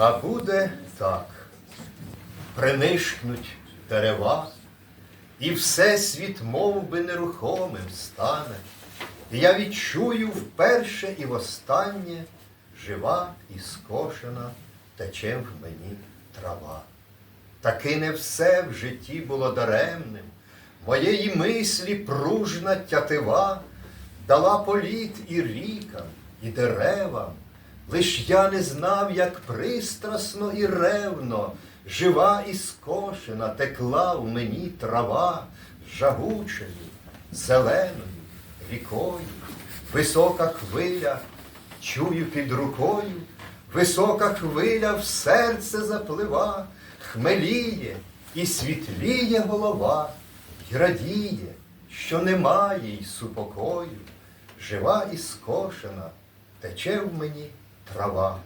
А буде так, принишкнуть дерева, і всесвіт мов би, нерухомим стане. І я відчую вперше і востаннє жива і скошена тече в мені трава. Таки не все в житті було даремним, моєї мислі пружна тятива дала політ і рікам, і деревам, лиш я не знав, як пристрасно і ревно, жива і скошена текла в мені трава жагучою, зеленою рікою, висока хвиля, чую під рукою, висока хвиля в серце заплива, хмеліє і світліє голова, й радіє, що немає й супокою, жива і скошена, тече в мені трава.